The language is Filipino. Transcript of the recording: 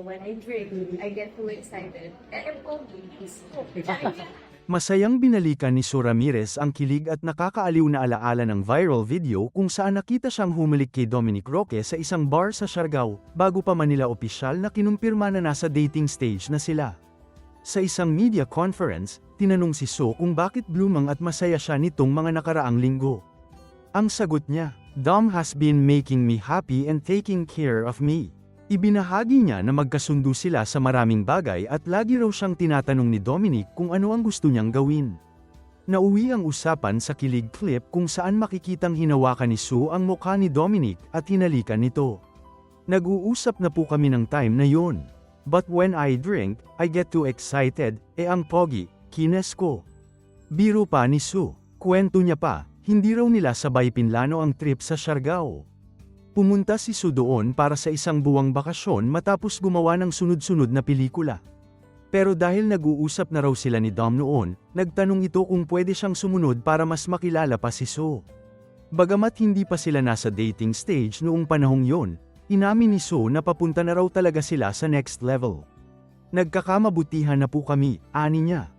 When I I get too excited. Eh, I'm. Masayang binalikan ni Su Ramirez ang kilig at nakakaaliw na alaala ng viral video kung saan nakita siyang humilik kay Dominic Roque sa isang bar sa Siargao, bago pa Manila opisyal na kinumpirma na nasa dating stage na sila. Sa isang media conference, tinanong si Su kung bakit blumang at masaya siya nitong mga nakaraang linggo. Ang sagot niya, Dom has been making me happy and taking care of me. Ibinahagi niya na magkasundo sila sa maraming bagay at lagi raw siyang tinatanong ni Dominic kung ano ang gusto niyang gawin. Nauwi ang usapan sa kilig clip kung saan makikitang hinawakan ni Sue ang mukha ni Dominic at hinalikan nito. Nag-uusap na po kami ng time na yon. But when I drink, I get too excited, e ang pogi, kines ko. Biro pa ni Sue. Kwento niya pa, hindi raw nila sabay pinlano ang trip sa Siargao. Pumunta si Sue doon para sa isang buwang bakasyon matapos gumawa ng sunod-sunod na pelikula. Pero dahil nag-uusap na raw sila ni Dom noon, nagtanong ito kung pwede siyang sumunod para mas makilala pa si Sue. Bagamat hindi pa sila nasa dating stage noong panahong yon, inamin ni Sue na papunta na raw talaga sila sa next level. Nagkakamabutihan na po kami, ani niya.